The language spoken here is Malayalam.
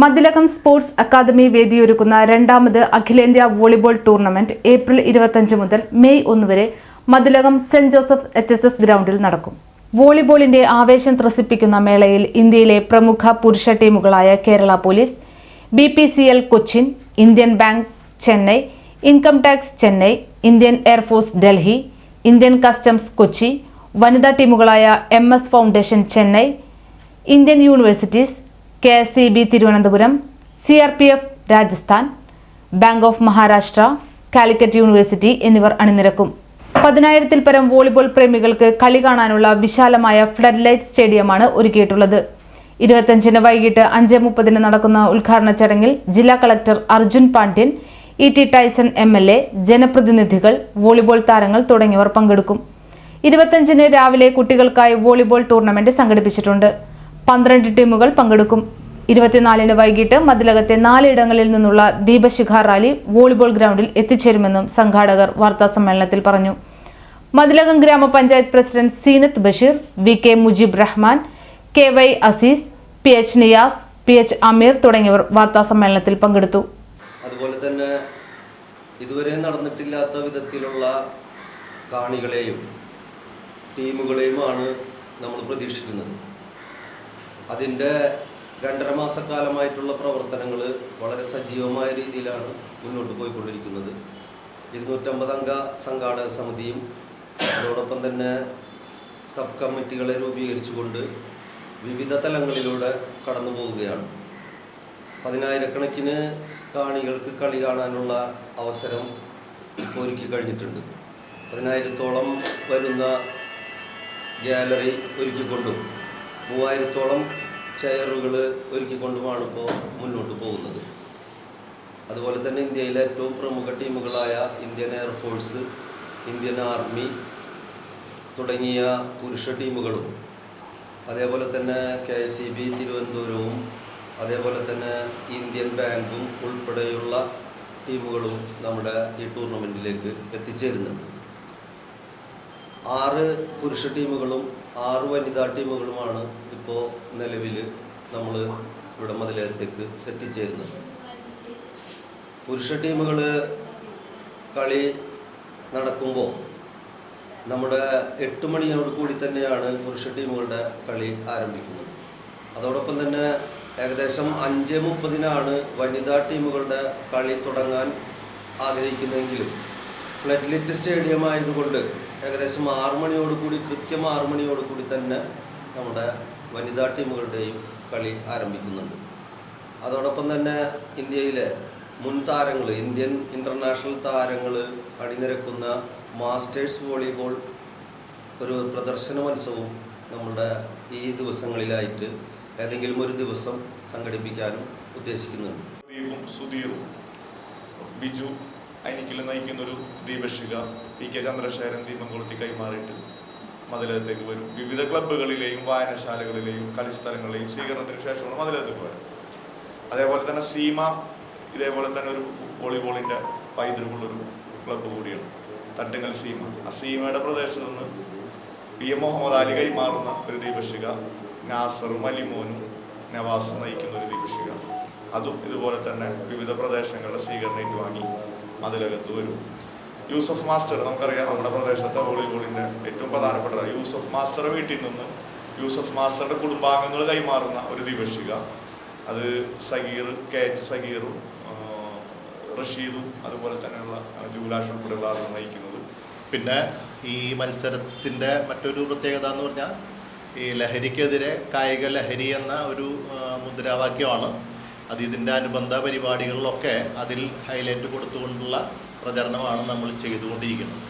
മതിലകം സ്പോർട്സ് അക്കാദമി വേദിയൊരുക്കുന്ന രണ്ടാമത് അഖിലേന്ത്യാ വോളിബോൾ ടൂർണമെന്റ് ഏപ്രിൽ ഇരുപത്തഞ്ച് മുതൽ മെയ് ഒന്ന് വരെ Mathilakam saint Joseph H S S ഗ്രൗണ്ടിൽ നടക്കും. വോളിബോളിന്റെ ആവേശം ത്രസിപ്പിക്കുന്ന മേളയിൽ ഇന്ത്യയിലെ പ്രമുഖ പുരുഷ ടീമുകളായ Kerala police B P C L Cochin Indian bank Chennai income tax Chennai Indian air force Delhi Indian customs Kochi വനിതാ ടീമുകളായ M S foundation Chennai Indian universities K S E B Thiruvananthapuram C R P F Rajasthan bank of Maharashtra Calicut university എന്നിവർ അണിനിരക്കും. പതിനായിരത്തിൽ പരം വോളിബോൾ പ്രേമികൾക്ക് കളി കാണാനുള്ള വിശാലമായ ഫ്ലഡ് ലൈറ്റ് സ്റ്റേഡിയമാണ് ഒരുക്കിയിട്ടുള്ളത്. ഇരുപത്തഞ്ചിന് വൈകിട്ട് അഞ്ച് മുപ്പതിന് നടക്കുന്ന ഉദ്ഘാടന ചടങ്ങിൽ ജില്ലാ collector Arjun Pandian E T Tyson M L A ജനപ്രതിനിധികൾ വോളിബോൾ താരങ്ങൾ തുടങ്ങിയവർ പങ്കെടുക്കും. ഇരുപത്തഞ്ചിന് രാവിലെ കുട്ടികൾക്കായി വോളിബോൾ ടൂർണമെന്റ് സംഘടിപ്പിച്ചിട്ടുണ്ട്. പന്ത്രണ്ട് ടീമുകൾ പങ്കെടുക്കും. ഇരുപത്തിനാലിന് വൈകിട്ട് മതിലകത്തെ നാലിടങ്ങളിൽ നിന്നുള്ള ദീപശിഖ റാലി വോളിബോൾ ഗ്രൗണ്ടിൽ എത്തിച്ചേരുമെന്നും സംഘാടകർ വാർത്താസമ്മേളനത്തിൽ പറഞ്ഞു. മതിലകം ഗ്രാമപഞ്ചായത്ത് president Seenath Basheer V K Mujeeb Rahman K Y Azeez P H Niyas P H Ameer തുടങ്ങിയവർ വാർത്താസമ്മേളനത്തിൽ പങ്കെടുത്തു. അതുപോലെ തന്നെ ഇതുവരെ നടന്നിട്ടില്ലാത്ത വിധത്തിലുള്ള കാണികളെയും ടീമുകളെയുമാണ് നമ്മൾ പ്രതീക്ഷിക്കുന്നത്. അതിന്റെ രണ്ടര മാസക്കാലമായിട്ടുള്ള പ്രവർത്തനങ്ങൾ വളരെ സജീവമായ രീതിയിലാണ് മുന്നോട്ട് പോയിക്കൊണ്ടിരിക്കുന്നത്. ഇരുന്നൂറ്റമ്പത് അംഗ സംഘാടക സമിതിയും അതോടൊപ്പം തന്നെ സബ് കമ്മിറ്റികളെ രൂപീകരിച്ചുകൊണ്ട് വിവിധ തലങ്ങളിലൂടെ കടന്നു പോവുകയാണ്. പതിനായിരക്കണക്കിന് കാണികൾക്ക് കളി കാണാനുള്ള അവസരം ഇപ്പോൾ ഒരുക്കി കഴിഞ്ഞിട്ടുണ്ട്. പതിനായിരത്തോളം വരുന്ന ഗ്യാലറി ഒരുക്കിക്കൊണ്ടും മൂവായിരത്തോളം ചെയറുകൾ ഒരുക്കിക്കൊണ്ടുമാണ് ഇപ്പോൾ മുന്നോട്ട് പോകുന്നത്. അതുപോലെ തന്നെ ഇന്ത്യയിലെ ഏറ്റവും പ്രമുഖ ടീമുകളായ Indian air force Indian army തുടങ്ങിയ പുരുഷ ടീമുകളും അതേപോലെ തന്നെ കെ എസ് സി ബി തിരുവനന്തപുരവും അതേപോലെ തന്നെ ഇന്ത്യൻ ബാങ്കും ഉൾപ്പെടെയുള്ള ടീമുകളും നമ്മുടെ ഈ ടൂർണമെന്റിലേക്ക് എത്തിച്ചേരുന്നുണ്ട്. ആറ് പുരുഷ ടീമുകളും ആറ് വനിതാ ടീമുകളുമാണ് ഇപ്പോൾ നിലവിൽ നമ്മൾ ഇവിടെ മതിലകത്തേക്ക് എത്തിച്ചേരുന്നത്. പുരുഷ ടീമുകൾ കളി നടക്കുമ്പോൾ നമ്മുടെ എട്ട് മണിയോട് കൂടി തന്നെയാണ് പുരുഷ ടീമുകളുടെ കളി ആരംഭിക്കുന്നത്. അതോടൊപ്പം തന്നെ ഏകദേശം അഞ്ച് മുപ്പതിനാണ് വനിതാ ടീമുകളുടെ കളി തുടങ്ങാൻ ആഗ്രഹിക്കുന്നതെങ്കിലും ഫ്ലഡ് ലിറ്റ് സ്റ്റേഡിയം ആയതുകൊണ്ട് ഏകദേശം ആറു മണിയോട് കൂടി കൃത്യം ആറു മണിയോട് കൂടി തന്നെ നമ്മുടെ വനിതാ ടീമുകളുടെയും കളി ആരംഭിക്കുന്നുണ്ട്. അതോടൊപ്പം തന്നെ ഇന്ത്യയിലെ മുൻ താരങ്ങൾ ഇന്ത്യൻ ഇന്റർനാഷണൽ താരങ്ങൾ അണിനിരക്കുന്ന മാസ്റ്റേഴ്സ് വോളിബോൾ ഒരു പ്രദർശന മത്സരവും നമ്മുടെ ഈ ദിവസങ്ങളിലായിട്ട് ഏതെങ്കിലും ഒരു ദിവസം സംഘടിപ്പിക്കാനും ഉദ്ദേശിക്കുന്നുണ്ട്. സുധീറും. ബിജു അനിക്കിൽ നയിക്കുന്ന ഒരു ദീപശിക പി കെ ചന്ദ്രശേഖരൻ ദീപം കൊളുത്തി കൈമാറിയിട്ട് മതിലകത്തേക്ക് വരും. വിവിധ ക്ലബ്ബുകളിലെയും വായനശാലകളിലെയും കളിസ്ഥലങ്ങളിലെയും സ്വീകരണത്തിന് ശേഷമാണ് മതിലകത്തേക്ക് വരും. അതേപോലെ തന്നെ സീമ ഇതേപോലെ തന്നെ ഒരു വോളിബോളിന്റെ പൈതൃകമുള്ളൊരു ക്ലബ്ബ് കൂടിയാണ് തട്ടുങ്ങൽ സീമ. ആ സീമയുടെ പ്രദേശത്ത് നിന്ന് പി എം മുഹമ്മദ് അലി കൈമാറുന്ന ഒരു ദീപശിക നാസറും അലിമോനും നവാസും നയിക്കുന്ന ഒരു ദീപശിക അതും ഇതുപോലെ തന്നെ വിവിധ പ്രദേശങ്ങളുടെ സ്വീകരണം വാങ്ങി. മതിലകത്ത് വരും. യൂസഫ് മാസ്റ്റർ നമുക്കറിയാം നമ്മുടെ പ്രദേശത്തെ വോളിബോളിന്റെ ഏറ്റവും പ്രധാനപ്പെട്ട യൂസഫ് മാസ്റ്റർ വീട്ടിൽ നിന്ന് യൂസഫ് മാസ്റ്ററുടെ കുടുംബാംഗങ്ങൾ കൈമാറുന്ന ഒരു ദിവശിക അത് സഗീർ കെ എച്ച് സഗീറും റഷീദും അതുപോലെ തന്നെയുള്ള ജൂലാഷ് ഉൾപ്പെടെയുള്ള ആളുകൾ നയിക്കുന്നത്. പിന്നെ ഈ മത്സരത്തിന്റെ മറ്റൊരു പ്രത്യേകത എന്ന് പറഞ്ഞാൽ ഈ ലഹരിക്കെതിരെ കായിക ലഹരി എന്ന ഒരു മുദ്രാവാക്യമാണ് അത് ഇതിന്റെ അനുബന്ധ പരിപാടികളിലൊക്കെ അതിൽ ഹൈലൈറ്റ് കൊടുത്തുകൊണ്ടുള്ള പ്രചരണമാണ് നമ്മൾ ചെയ്തുകൊണ്ടിരിക്കുന്നത്.